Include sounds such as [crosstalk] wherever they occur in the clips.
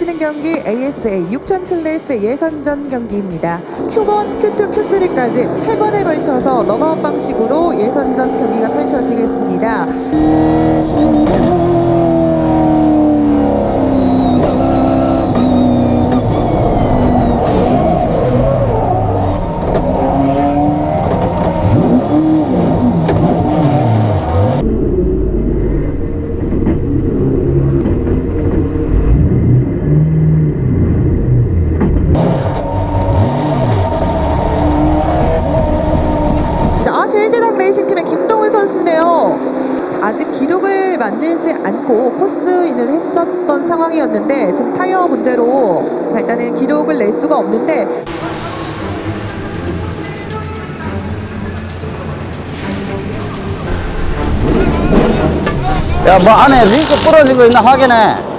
30. 지금부터 이어지는 경기 ASA 6000 클래스 예선전 경기입니다. Q1, Q2, Q3까지 세 번에 걸쳐서 런아웃 방식으로 예선전 경기가 펼쳐지겠습니다. 아, 제일제당 레이싱팀의 김동훈 선수인데요. 아직 기록을 만들지 않고 코스인을 했었던 상황이었는데 지금 타이어 문제로 자, 일단은 기록을 낼 수가 없는데 야, 뭐 안에 링크 부러진 거 있나 확인해.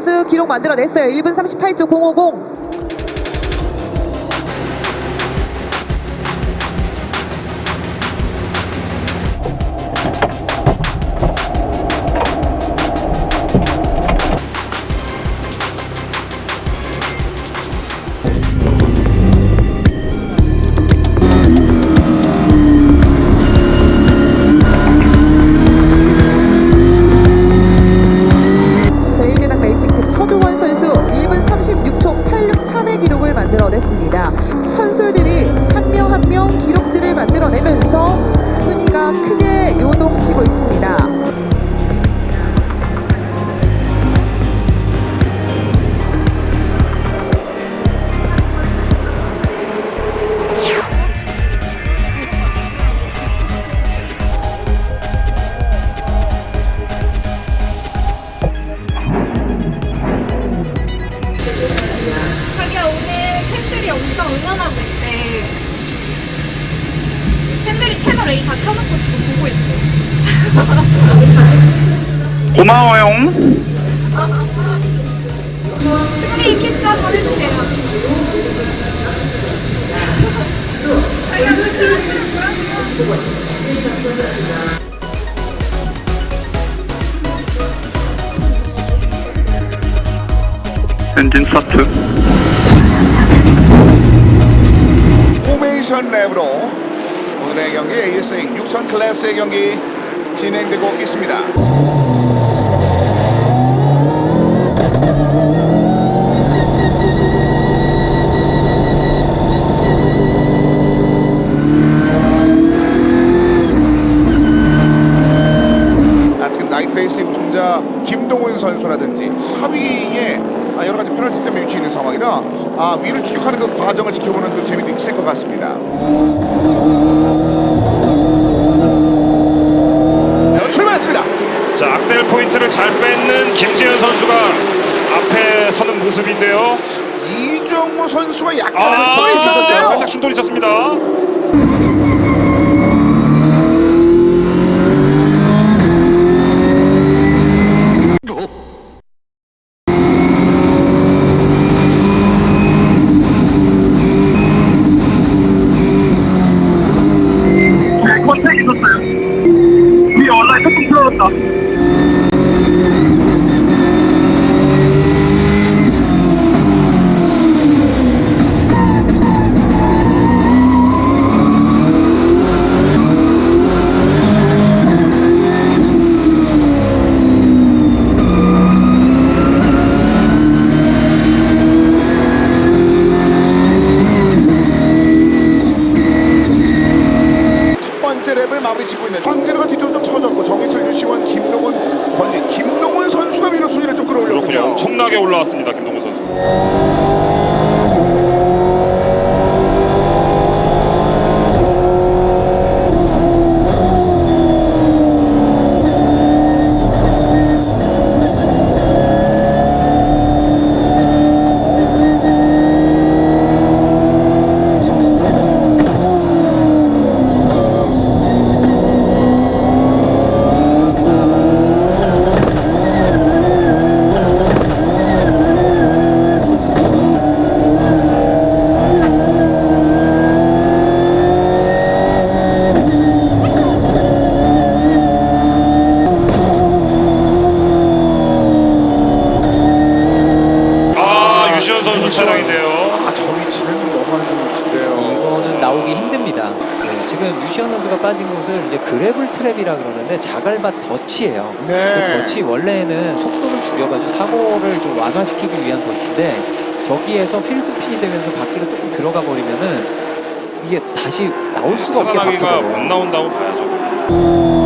선수 기록 만들어냈어요. 1분 38초 050. 엄청 응원하고 있대. 팬들이 채널 A 다 켜놓고 지금 보고 있대. [laughs] 고마워요. 승리 키스 한번 해주세요. 엔진 스타트. 포메이션 랩으로 오늘의 경기 ASA 6000 클래스의 경기 진행되고 있습니다. 아, 지금 나이트레이스의 우승자 김동훈 선수라든지 합의에 아, 여러 가지 페널티 때문에 상황이라 아, 위를 추격하는 그 과정을 지켜보는 그 재미도 있을 것 같습니다. 자, 출발했습니다. 자 악셀 포인트를 잘 뺏는 김지현 선수가 앞에 서는 모습인데요. 이종호 선수가 약간의 아, 스톤이 있었는데요. 살짝 충돌이 있었습니다. 나오기 힘듭니다. 네, 지금 유시현 선수가 빠진 곳을 이제 그래블 트랩이라 그러는데 자갈밭 덫이에요. 네. 그 덫이 원래는 속도를 줄여가지고 사고를 좀 완화시키기 위한 덫인데 저기에서 휠스핀이 되면서 바퀴가 조금 들어가 버리면은 이게 다시 나올 수가 없게 살아나기가 못 바뀌더라고요. 나온다고 봐야죠. 여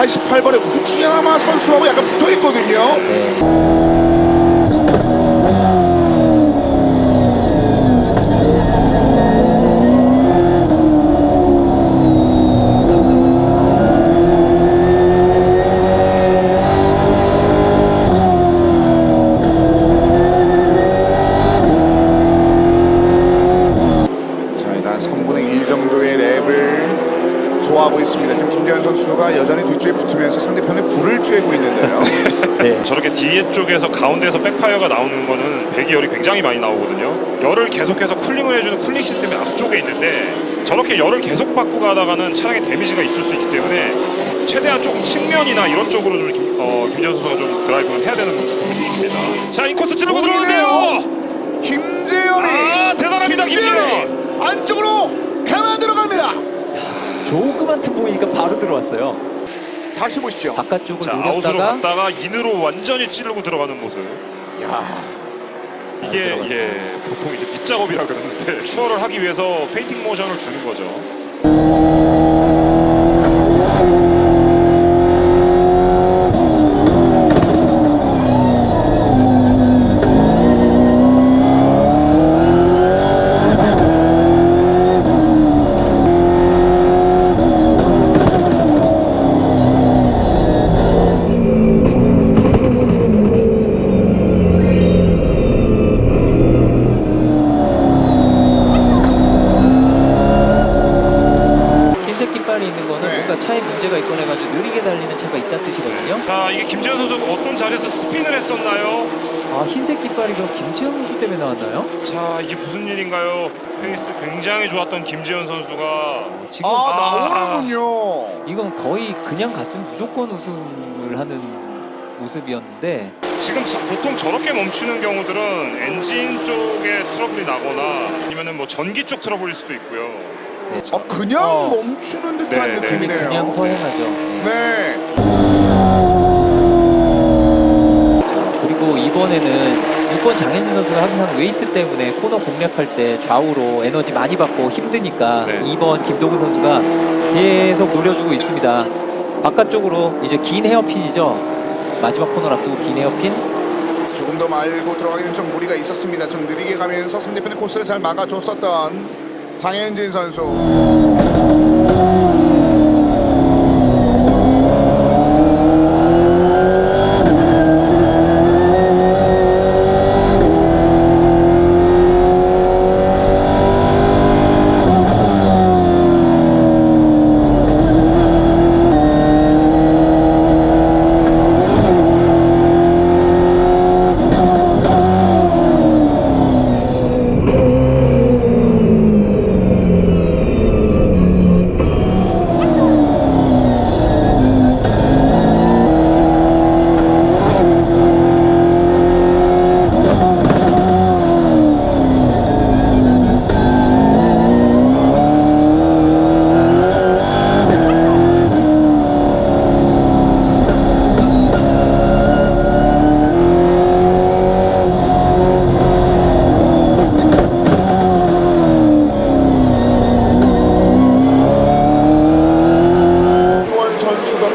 88번의 우지야마 선수하고 약간 붙어 있거든요. 네. 자, 일단 3분의 1 정도의 랩을 소화하고 있습니다. 지금 김재현 선수가 여전히 뒤쪽에 붙으면서 상대편에 불을 쬐고 있는데요. 네. 저렇게 뒤에 쪽에서 가운데에서 백파이어가 나오는 거는 배기 열이 굉장히 많이 나오거든요. 열을 계속해서 쿨링을 해주는 쿨링 시스템이 앞쪽에 있는데 저렇게 열을 계속 받고 가다가는 차량에 데미지가 있을 수 있기 때문에 최대한 조금 측면이나 이런 쪽으로 좀 김, 어, 김재현 선수가 좀 드라이브를 해야 되는 부분이 있습니다. 자, 인코스 찌르고 들어오는데요. 김재현이 아, 대단합니다, 김재현이 안쪽으로 감아 들어갑니다. 조그만 틈 보이니까 바로 들어왔어요. 다시 보시죠. 바깥쪽을 자, 아웃으로 노렸다가 갔다가 인으로 완전히 찌르고 들어가는 모습. 야, 이게. 예 보통 이제 밑작업이라 그러는데 [laughs] 추월을 하기 위해서 페인팅 모션을 주는 거죠. 깃발이 있는 거는 네. 뭔가 차에 문제가 있거나 해가지고 느리게 달리는 차가 있다는 뜻이거든요. 자 이게 김재현 선수가 어떤 자리에서 스핀을 했었나요? 아 흰색 깃발이 그럼 김채영 선수 때문에 나왔나요? 자 이게 무슨 일인가요? 페이스 굉장히 좋았던 김재현 선수가 지금 아, 아. 나오는군요. 이건 거의 그냥 갔으면 무조건 우승을 하는 모습이었는데 지금 자- 보통 저렇게 멈추는 경우들은 엔진 쪽에 트러블이 나거나 아니면은 뭐 전기 쪽 트러블일 수도 있고요. 네, 어, 그냥 어. 멈추는 듯한 네, 네. 느낌이네요. 그냥 서행하죠. 네. 네. 그리고 이번에는 6번 장현진 선수가 항상 웨이트 때문에 코너 공략할 때 좌우로 에너지 많이 받고 힘드니까 네. 2번 김동훈 선수가 계속 노려주고 있습니다. 바깥쪽으로 이제 긴 헤어핀이죠. 마지막 코너를 앞두고 긴 헤어핀. 조금 더 말고 들어가기는 좀 무리가 있었습니다. 좀 느리게 가면서 상대편의 코스를 잘 막아줬었던 장현진 선수.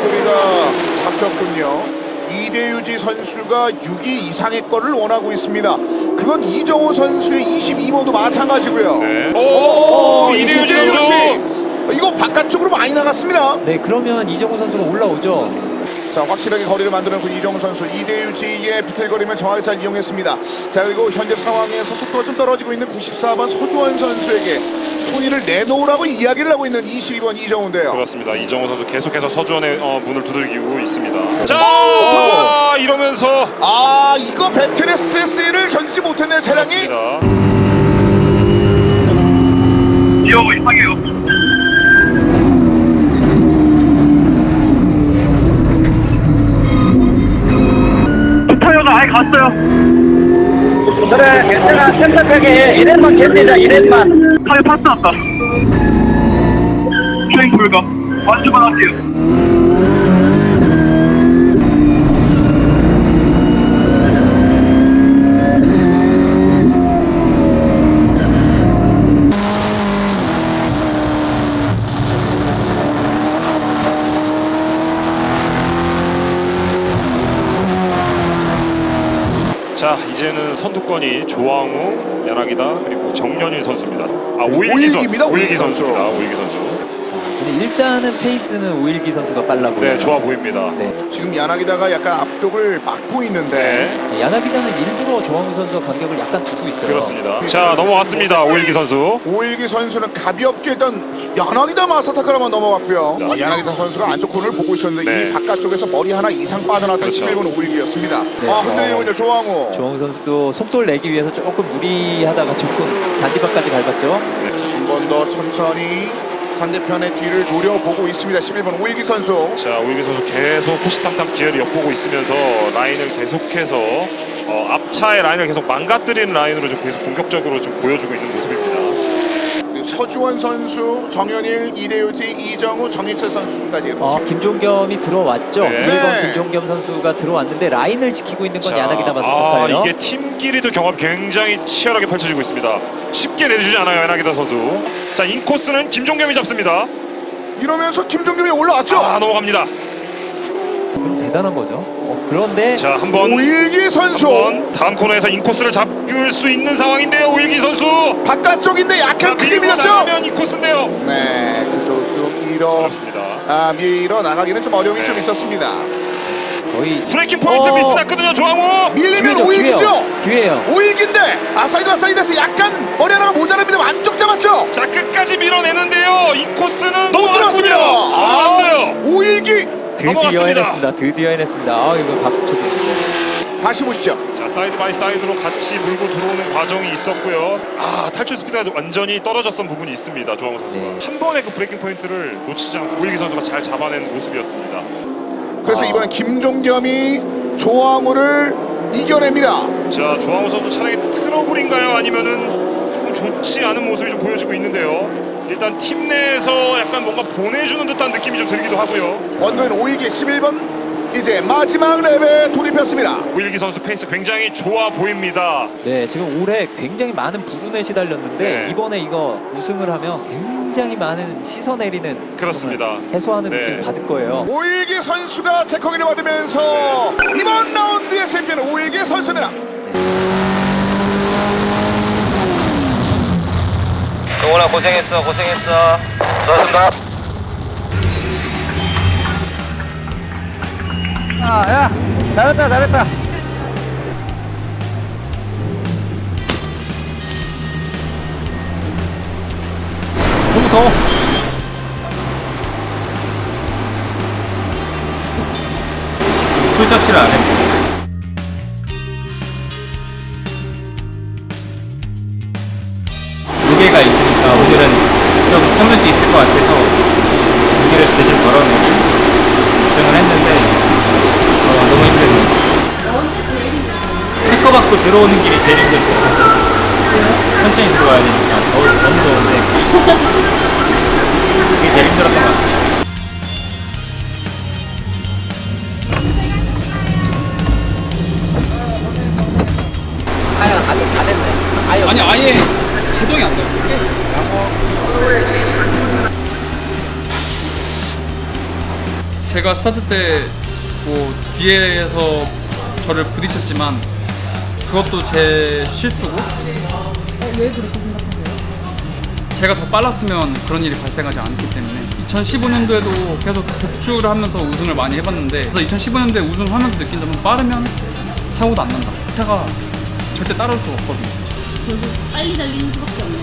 꼬리가 잡혔군요. 이대유지 선수가 6위 이상의 거를 원하고 있습니다. 그건 이정호 선수의 22번도 마찬가지고요. 네. 오, 오, 이대유지 선수. 이거 바깥쪽으로 많이 나갔습니다. 네, 그러면 이정우 선수가 올라오죠. 자 확실하게 거리를 만드는 그 이정우 선수 이대유지의 비틀거림을 정확히 잘 이용했습니다. 자 그리고 현재 상황에서 속도가 좀 떨어지고 있는 94번 서주원 선수에게 손이를 내놓으라고 이야기를 하고 있는 22번 이정우인데요. 그렇습니다. 이정호 선수 계속해서 서주원의 어, 문을 두들기고 있습니다. 자, 서주원! 이러면서 아 이거 배틀의 스트레스를 견디지 못했네요 차량이. 그렇습니다. 이상해요. 타이어가 아예 갔어요. 그래 괜찮아 침착하게 이랬만 견디자 이랬만 타이어 파스 났다. 주행 불가. 완주만 할게요. 자, 이제는 선두권이 조항우, 야나기다 그리고 정년일 선수입니다. 아, 네, 오일기, 오일기입니다, 선, 오일기 오일기 선수. 선수입니다. 오일기 선수. 근데 일단은 페이스는 오일기 선수가 빨라 보여요. 네, 좋아 보입니다. 네. 지금 야나기다가 약간 앞쪽을 막고 있는데 네, 야나비자는 일부러 조항우 선수와 간격을 약간 두고 있어요. 그렇습니다. 자, 넘어왔습니다. 오일기 선수. 오일기 선수는 가볍게 일단 야나기다 마사타카를 한번 넘어갔고요. 아, 야나기다 선수가 안쪽 코너를 보고 있었는데 네. 이 바깥쪽에서 머리 하나 이상 빠져나왔던 그렇죠. 11번 오일기였습니다. 네. 아 흔들리는군요 조항우. 조항우 선수도 속도를 내기 위해서 조금 무리하다가 조금 잔디밭까지 밟았죠. 한 번 더 천천히 상대편의 뒤를 노려보고 있습니다. 11번 오일기 선수. 자, 오일기 선수 계속 호시탐탐 기회를 엿보고 있으면서 라인을 계속해서 어, 앞차의 라인을 계속 망가뜨리는 라인으로 좀 계속 공격적으로 좀 보여주고 있는 모습입니다. 서주원 선수, 정현일, 이대유지, 이정우, 정인철 선수까지. 어, 김종겸이 들어왔죠. 네. 1번 네. 김종겸 선수가 들어왔는데 라인을 지키고 있는 건 자, 야나기다 아, 마사토카예요. 이게 팀끼리도 경합 굉장히 치열하게 펼쳐지고 있습니다. 쉽게 내주지 않아요, 야나기다 선수. 자, 인코스는 김종겸이 잡습니다. 이러면서 김종겸이 올라왔죠. 아, 넘어갑니다. 대단한 거죠. 어, 그런데 자, 한번 오일기 선수. 한번 다음 코너에서 인코스를 잡을 수 있는 상황인데요, 오일기 선수. 바깥쪽인데 자, 약간 크게 밀렸죠. 나가면 인코스인데요. 네, 그쪽으로 쭉 밀어 그렇습니다. 아, 밀어 나가기는 좀 어려움이 네. 좀 있었습니다. 거의 브레이킹 포인트 어. 미스 났거든요, 조항우. 밀리면 기회죠, 오일기죠. 기회예요. 기회예요. 오일기인데 아사이드와 사이드에서 약간 머리 하나가 모자랍니다. 안쪽 잡았죠. 자, 끝까지 밀어내는데요. 인코스는 또 들어왔습니다. 아, 나왔어요. 오일기 드디어. 해냈습니다. 드디어 해냈습니다. 아 이거 박수 쳐주세요. 다시 보시죠. 자 사이드 바이 사이드로 같이 물고 들어오는 과정이 있었고요. 아 탈출 스피드가 완전히 떨어졌던 부분이 있습니다. 조항우 선수가 네. 한 번의 그 브레이킹 포인트를 놓치지 않고 오일기 선수가 잘 잡아낸 모습이었습니다. 그래서 아. 이번엔 김종겸이 조항우를 이겨냅니다. 자 조항우 선수 차량의 트러블인가요? 아니면은 조금 좋지 않은 모습이 좀 보여지고 있는데요. 일단 팀 내에서 약간 뭔가 보내주는 듯한 느낌이 좀 들기도 하고요. 언더는 오일기 11번 이제 마지막 랩에 돌입했습니다. 오일기 선수 페이스 굉장히 좋아 보입니다. 네 지금 올해 굉장히 많은 부분에 시달렸는데 네. 이번에 이거 우승을 하면 굉장히 많은 씻어 내리는 그렇습니다. 해소하는 네. 느낌 받을 거예요. 오일기 선수가 제커기를 받으면서 이번 라운드의 챔피언은 오일기 선수입니다. 동훈아 고생했어 고생했어. 수고하셨습니다. 아야 잘했다 잘했다. 더워 같아서 무게를 대신 덜어놓고 우승을 했는데 어, 너무 힘들어요. 언제 제일 힘들었어요? 체커 받고 들어오는 길이 제일 힘들었어요. 사실. 천천히 들어와야 되니까 더울 너무 더운데 그게 제일 힘들었던 것 같아요. 아니 아예 제동이 안 돼요. 제가 스타트 때 뭐 뒤에서 저를 부딪혔지만 그것도 제 실수고 왜 그렇게 생각하세요? 제가 더 빨랐으면 그런 일이 발생하지 않기 때문에 2015년도에도 계속 독주를 하면서 우승을 많이 해봤는데 그래서 2015년도에 우승하면서 느낀 점은 빠르면 사고도 안 난다 차가 절대 따라올 수가 없거든요 결국 빨리 달리는 수밖에 없네요.